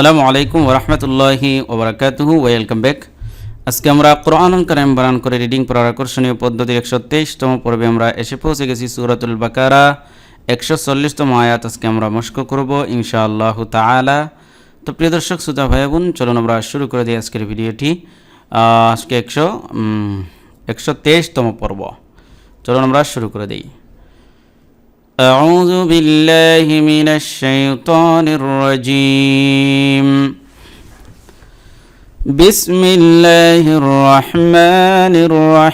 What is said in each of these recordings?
আসসালামু আলাইকুম ওরহমতুল্লাহি ওবরাকাতুহু, ওয়েলকাম ব্যাক। আজকে আমরা কোরআন কারিম বানান করে রিডিং পড়ার আকর্ষণীয় পদ্ধতির একশো তেইশতম পর্বে আমরা এসে পৌঁছে গেছি সুরাতুল বাকারা। একশো চল্লিশতম আয়াত আজকে আমরা মস্ক করব ইনশাআল্লাহ তাআলা। তো প্রিয় দর্শক, শ্রোতা ভাই বোন চলুন আমরা শুরু করে দিই আজকের ভিডিওটি। আজকে একশো একশো তেইশতম পর্ব। চলুন আমরা শুরু করে দিই। أعوذ بالله من الشيطان الرجيم. بسم الله الرحمن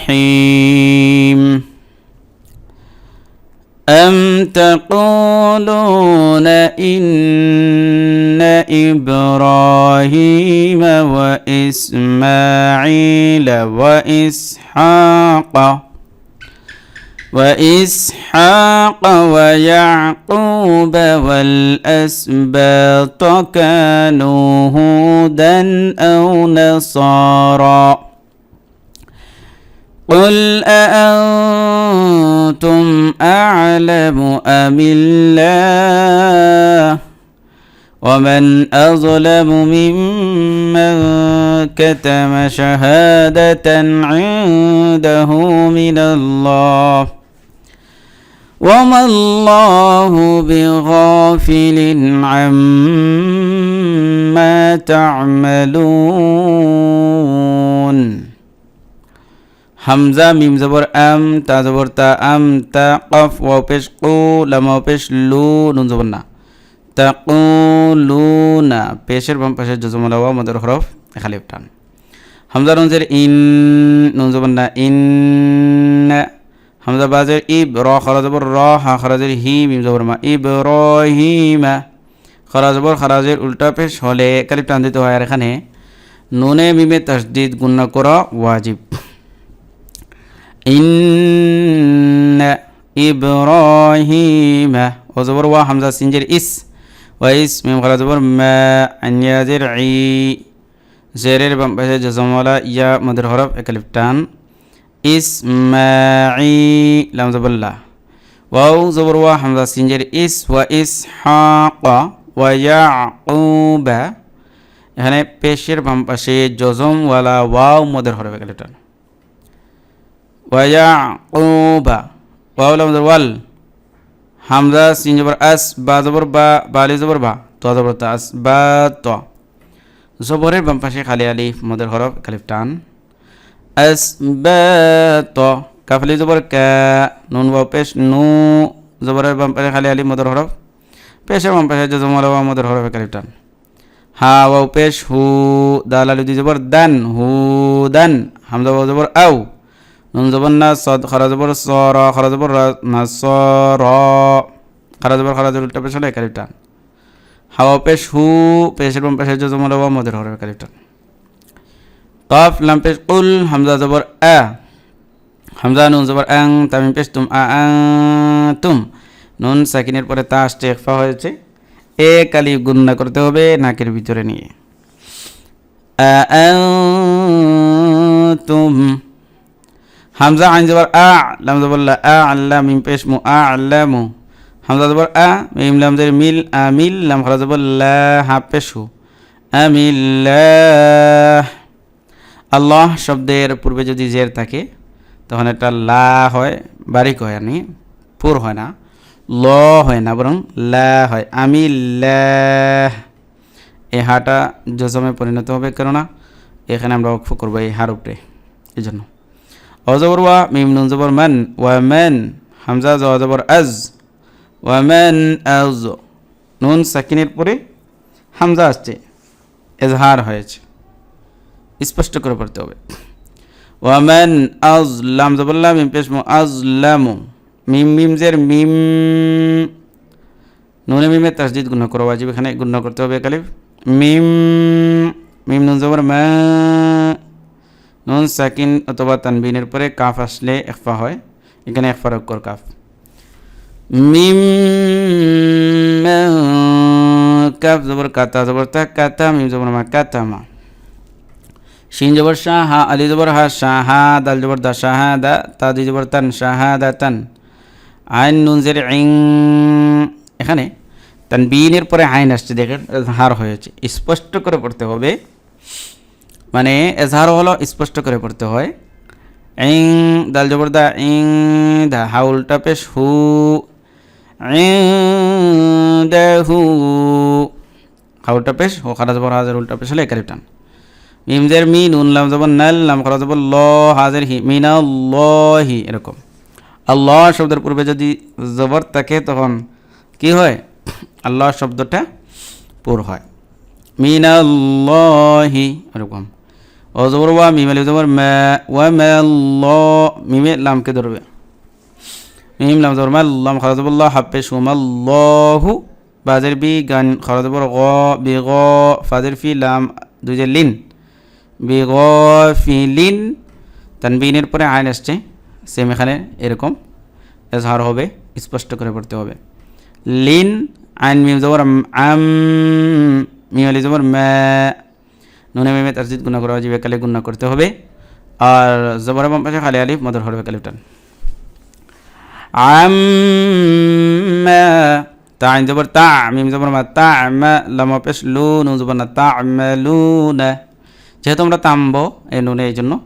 الرحيم. أم تقولون إن إبراهيم وإسماعيل وإسحاق وإسحاق ويعقوب والأسباط كانوا هودا أو نصارا. قل أأنتم أعلم أم الله؟ ومن أظلم ممن كتم شهادة عنده من الله؟ وما الله بغافل عما تعملون হামজা মিম জবর আম তা জবর তা আম তা কফ ওয়াও পেশ কু লাম ওয়াও পেশ লু নুন জবর না তাকুলুনা পেশের বাম পাশে জজমলা ওয়া মদের হরফ খালিফ টান হামজা নুনজের ইন নুন জবর না ইন হামজা বাজের ইব র খরাজবর র হা খরাজের হি মিম জবর মা ইব মা খরাজবর খরাজের উল্টা পেশ হলে কালিপ টান দিতে হয় আর এখানে নুনে মিমে তাসদিদ গুণনা করা ওয়াজিব ইন ইব্রাহিমা ওজবর ওয়া হামজা সিনজের ইস ওয়াইস মিম খরাজবর মা আনিয়াজের ই জেরের বাম্পাসে জজমওয়ালা ইয়া মদের হরফ একালিপ টান ইসমাইলামজাবুল্লাহ ওয়াউ জবর ওয়া হামজা সিনজের ইস ওয়া ইস হাক ওয়া এখানে পেশের বাম পাশে জজম ওয়ালা ওয়াও মদের হরবে গেল এটা ওয়া ওবা ওয়াউ লামজার ওয়াল। হামজা, সিন জবর, আস, বা জবর, বা, বালি জবর, বা, তো জবর তাস বা, ত। জবরের বাম পাশে খালি আলিফ মদের হরফ খালিফ টান আস বা ত কাফলি জবর কা নুন ওয়াও পেশ নু জবরের বাম পাশে খালি আলিফ মদের হরফ পেশের বাম পাশে জজমলা ওয়া মদের হরফ খালিফ টান হা ওয়াও পেশ হু দাল আলু জবর দান হু দান হামজা ওয়াও জবর আউ নুন জবর না সদ খরা জবর স র খরা জবর না স র খরা জবর খরা জবর পেশ হলে একালিপ টান হাওয়া পেশ হু পেশের বাম পেশের জমল ওয়া মদের হরে একালিপ টান কফ লাম পেশ উল হামজা জবর আ হামজা নুন জবর আং তামিম পেশ তুম আ তুম নুন সাকিনের পরে তা আসছে একফা হয়েছে এ কালি গুন্না করতে হবে নাকের ভিতরে নিয়ে তুম হামজা আইন জবর আ লাম জবর আ আল্লাহ মিম পেশ মু আ আল্লামু হামজা জবর আ মিম লাম জের মিল আমিল লাম খরা জবর লা হা পেশু আমিল্লাহ আল্লাহ শব্দের পূর্বে যদি জের থাকে, তখন এটা লা হয়, বারিক হয় আনি পুর হয় না। ল হয় না, বরং লা হয়। আমিল্লাহ এই হাটা জজমে পরিণত হবে, কেননা এখানে আমরা অক্ষ করব এই হার উপরে এই জন্য অজবর ওয়া, মিম নুন জবর মান, ওয়া মান, হামজা জ জবর আজ, ওয়া মান আজ নুন সাকিনের পরে হামজা আসছে, এজহার হয়েছে। স্পষ্ট করে পড়তে হবে। ওয়ামান আজ লাম জবল্লা মিম আজ লামু মিম মিম জের মিম। নুনে মিমে তাসদিদ গুণ করো, ওয়াজিব এখানে গুণ করতে হবে, কালিফ। মিম মিম নুন জবর মা। নুন সাকিন অথবা তানবিনের পরে কাফ আসলে একফা হয়। এখানে একফার অক্ষর কাফ। মিম কাফ জবর কাতা, জবর তা, কাতা, মিম জবর মা, কাতা, মা। শিন জবর শাহ হা আলি জবর হা শাহ হা দাল জবর দা শাহ দা তা দি জবর তান শাহ দা তান আইন নুন জের ইং এখানে তানবিনের পরে আইন আসছে, দেখেন, এজহার হয়েছে। স্পষ্ট করে পড়তে হবে। মানে এজহার হলো স্পষ্ট করে পড়তে হয়। ইং দাল জবর দা ইং দা হাউলটা পেশ, হু ইং দা হু। হাউলটা পেশ, হো খারা জবর হাজার উল্টা পেশ হলে একারি টান। মিমদের মি নুন লাম জবর নাল, লাম খারা জবর ল, হাজার হি মিনা হি এরকম। আল্লাহ শব্দের পূর্বে যদি জবর থাকে তখন কি হয়? আল্লাহ শব্দটা পুর হয়। মিনাল্লাহি, এরকম। ও জবর ওয়া, মিম আলিফ জবর মা, ওয়া মা ল, মিমে লামকে ধরবে। মিম লাম জবর মা, লাম খারাজবুল্লাহ হাফে সুমাল্লাহু বাজের বি গান খারাজবর গ, বি গ, ফাজের ফি লাম দুজের লিন। বি গ ফি লিন তানবিনের পরে আইন আসছে সেম এখানে এরকম। এজহার হবে, স্পষ্ট করে পড়তে হবে। লিন, আইন মিম জবর আম মিম আলি জবর ম্যা নুনে মিমে তারজিদ গুণা করা যাবে কালে গুণা করতে হবে। আর জবর বাম পাশে খালি আলিফ, মদর হবে কালিফটান আম তা আইন জবর তা, মিম জবর মা তা মা, লামা পেশ লু, নু জবর না তা লু না। যেহেতু আমরা তামবো এই নুনে এই জন্য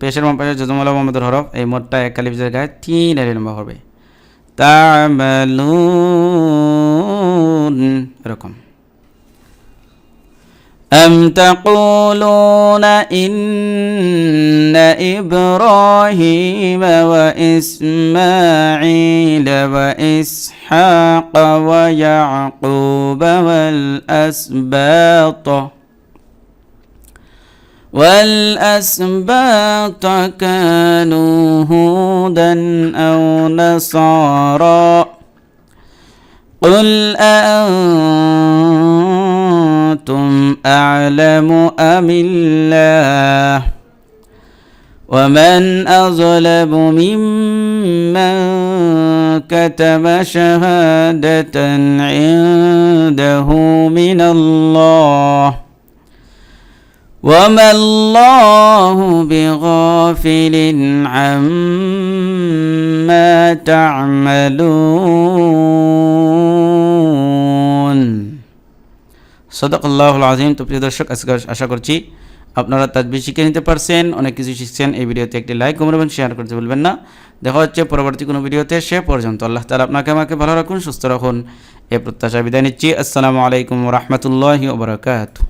পেশের বাম পাশে জজমালা মোহাম্মদের হরফ এই মোটটা এক কালিফ জায়গায় তিন আলি লম্বা হবে তামালুন এরকম أم تقولون إن إبراهيم وإسماعيل وإسحاق ويعقوب والأسباط والأسباط كانوا هودا أو نصارى قل أأنتم أعلم أم الله؟ ومن أظلم ممن كتم شهادة عنده من الله؟ وما الله بغافل عما تعملون সদক আল্লাহুল আজিম তো প্রিয় দর্শক আজকে আশা করছি আপনারা তাজবি শিখে নিতে পারছেন অনেক কিছু শিখছেন এই ভিডিওতে একটি লাইক কমেন্ট এবং শেয়ার করতে বলবেন না দেখা হচ্ছে পরবর্তী কোনো ভিডিওতে সে পর্যন্ত আল্লাহ তালা আপনাকে আমাকে ভালো রাখুন সুস্থ রাখুন এ প্রত্যাশা বিদায় নিচ্ছি আসসালামু আলাইকুম রহমতুল্লাহি ওবরাকাতু